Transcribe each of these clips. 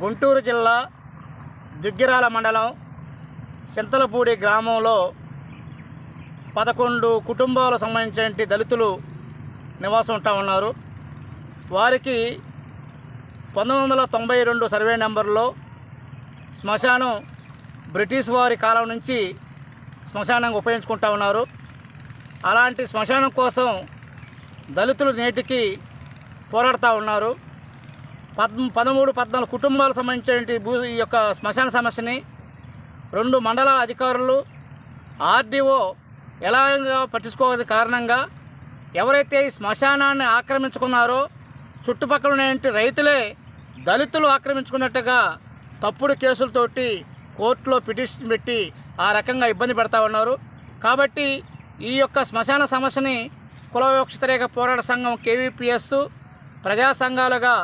గుంటూరు జిల్లా దుగ్గిరాల మండలం చింతలపూడి గ్రామంలో పదకొండు కుటుంబాలకు సంబంధించిన దళితులు నివాసం ఉంటా ఉన్నారు. వారికి పంతొమ్మిది వందల తొంభై రెండు సర్వే నెంబర్లో శ్మశానం బ్రిటిష్ వారి కాలం నుంచి శ్మశానంగా ఉపయోగించుకుంటా ఉన్నారు. అలాంటి శ్మశానం కోసం దళితులు నేటికి పోరాడుతూ ఉన్నారు. పద్ పదమూడు పద్నాలుగు కుటుంబాలకు సంబంధించిన భూ ఈ యొక్క శ్మశాన సమస్యని రెండు మండల అధికారులు ఆర్డీఓ ఎలాగా పట్టించుకోవాలి కారణంగా ఎవరైతే ఈ శ్మశానాన్ని ఆక్రమించుకున్నారో చుట్టుపక్కల ఉన్నటువంటి రైతులే దళితులు ఆక్రమించుకున్నట్టుగా తప్పుడు కేసులతోటి కోర్టులో పిటిషన్ పెట్టి ఆ రకంగా ఇబ్బంది పెడతా ఉన్నారు. కాబట్టి ఈ యొక్క శ్మశాన సమస్యని కుల పోరాట సంఘం కేవీపీఎస్ ప్రజా సంఘాలుగా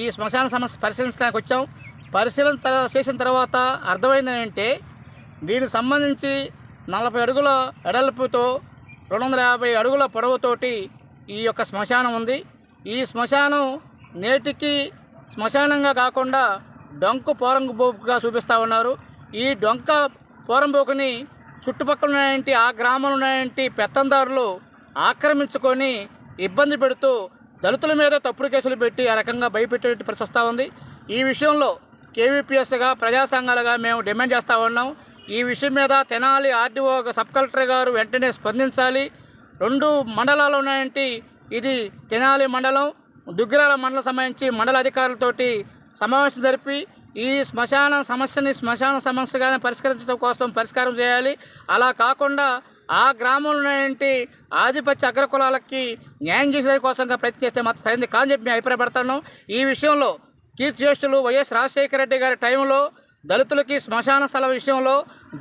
ఈ శ్మశాన సమస్య పరిశీలించడానికి వచ్చాం. పరిశీలన చేసిన తర్వాత అర్థమైంది ఏంటంటే దీనికి సంబంధించి నలభై అడుగుల ఎడల్పుతో రెండు వందల యాభై అడుగుల పొడవుతోటి ఈ యొక్క శ్మశానం ఉంది. ఈ శ్మశానం నేటికి శ్మశానంగా కాకుండా డొంక పోరంబోకుగా చూపిస్తూ ఉన్నారు. ఈ డొంక పోరంబోకుని చుట్టుపక్కల ఉన్నటువంటి ఆ గ్రామంలో ఉన్నటువంటి పెత్తందారులు ఆక్రమించుకొని ఇబ్బంది పెడుతూ దళితుల మీద తప్పుడు కేసులు పెట్టి ఆ రకంగా భయపెట్టేటువంటి పరిస్థితి వస్తూ ఉంది. ఈ విషయంలో కేవీపీఎస్గా ప్రజా సంఘాలుగా మేము డిమాండ్ చేస్తూ ఉన్నాం. ఈ విషయం మీద తెనాలి ఆర్డీఓ సబ్ కలెక్టర్ గారు వెంటనే స్పందించాలి. రెండు మండలాలు ఉన్నాయంటే ఇది తెనాలి మండలం దుగ్గిరాల మండలం సంబంధించి మండల అధికారులతోటి సమావేశం జరిపి ఈ శ్మశాన సమస్యని శ్మశాన సమస్యగానే పరిష్కరించడం కోసం పరిష్కారం చేయాలి. అలా కాకుండా ఆ గ్రామంలో ఉన్నటువంటి ఆధిపత్య అగ్రకులాలకి న్యాయం చేసే కోసంగా ప్రయత్నిస్తే మాత్రం సరైనది కాని చెప్పి మేము అభిప్రాయపడతాను ఈ విషయంలో కీర్తిశ్రేష్ఠులు వైఎస్ రాజశేఖర రెడ్డి గారి టైంలో దళితులకి శ్మశాన స్థల విషయంలో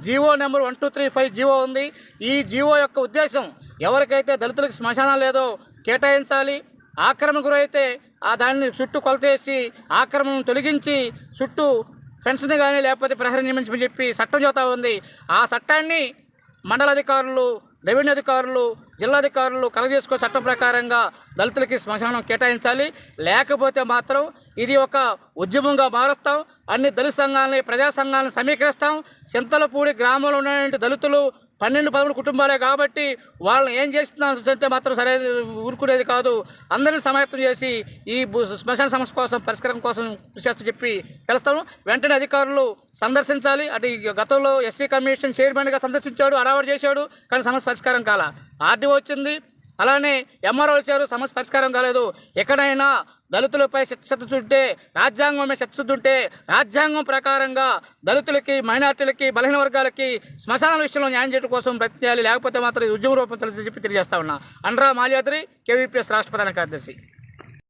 GO number one two three five GO ఉంది. ఈ జీవో యొక్క ఉద్దేశం ఎవరికైతే దళితులకు శ్మశానం లేదో కేటాయించాలి. ఆక్రమణ గురైతే ఆ దానిని చుట్టూ కొలతేసి ఆక్రమణను తొలగించి చుట్టూ ఫెన్స్ని కానీ లేకపోతే ప్రహరీ నియమించమని చెప్పి చట్టం చెబుతా ఉంది. ఆ చట్టాన్ని మండలాధికారులు రెవెన్యూ అధికారులు జిల్లాధికారులు కలగజేసుకో చట్టం ప్రకారంగా దళితులకి శ్మశానం కేటాయించాలి. లేకపోతే మాత్రం ఇది ఒక ఉద్యమంగా మారుస్తాం. అన్ని దళిత సంఘాలని ప్రజా సంఘాలను సమీకరిస్తాం. చింతలపూడి గ్రామంలో ఉన్నటువంటి దళితులు పన్నెండు పదమూడు కుటుంబాలే కాబట్టి వాళ్ళని ఏం చేస్తున్నారు చూస్తే మాత్రం సరే ఊరుకునేది కాదు. అందరిని సమాయత్తం చేసి ఈ శ్మశాన సమస్య కోసం పరిష్కారం కోసం కృషి చేస్తూ చెప్పి తెలుస్తాను వెంటనే అధికారులు సందర్శించాలి. అటు ఈ గతంలో ఎస్సీ కమిషన్ చైర్మన్గా సందర్శించాడు అడావడి చేశాడు కానీ సమస్య పరిష్కారం కాల. ఆర్డీ వచ్చింది. అలానే ఎంఆర్ఓ వచ్చారు సమస్య పరిష్కారం కాలేదు. ఎక్కడైనా దళితులపై శిక్ష చుట్టే రాజ్యాంగం మీద శిక్ష రాజ్యాంగం ప్రకారంగా దళితులకి మైనార్టీలకి బలహీన వర్గాలకి శ్మశాన విషయంలో న్యాయం చేయడం కోసం ప్రయత్నాలు లేకపోతే మాత్రం ఉద్యమ రూపం తెలిసి చెప్పి తెలియజేస్తా ఉన్నా. అండ్రా మాల్యాద్రి కేవీపీఎస్ రాష్ట్ర ప్రధాన కార్యదర్శి.